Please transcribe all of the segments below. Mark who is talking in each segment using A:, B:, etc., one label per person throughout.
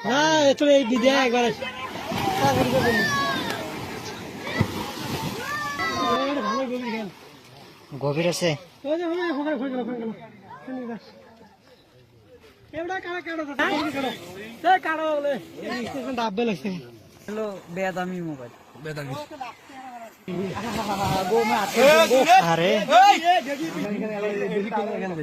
A: হ্যাঁ এত এই দিদি একবারে গভীর খেল
B: গভীর আছে
A: হ্যালো যে ওই হয়ে গেল হয়ে গেল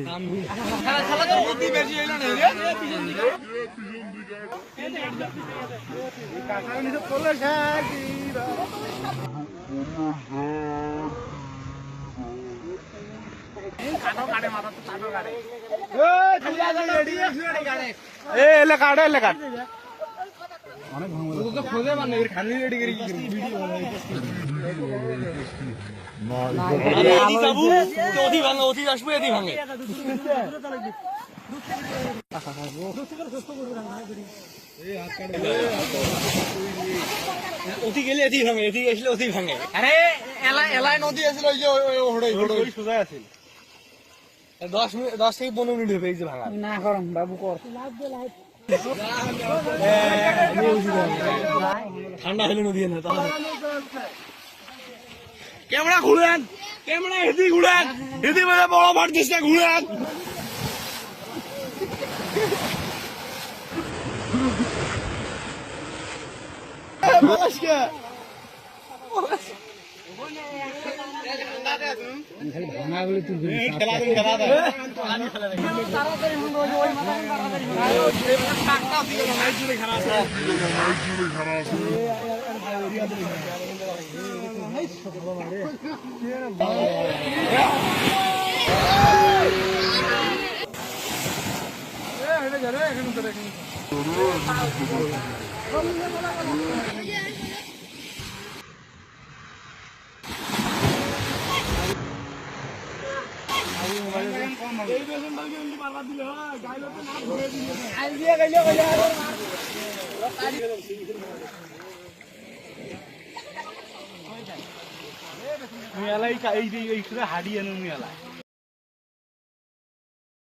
A: অতি গেলে এটি ভাঙে এটি আসলে অতি ভাঙে
C: আরে এলা এলাই নদী আছিল ওই যে ওই ওড়াই সোজা
A: দশ মিনিট দশ থেকে পনেরো মিনিট হবে এই যে ভাঙা
B: না করম বাবু, কর।
A: ঠান্ডা হলে নদী না তাহলে। ক্যামেরা ঘুরেন। ক্যামেরা হেদি ঘুরেন। হেদি মানে বড় ভাট দিচ্ছে ঘুরেন।
C: মুই এলাই এই এই হাড়ি আনো এলাই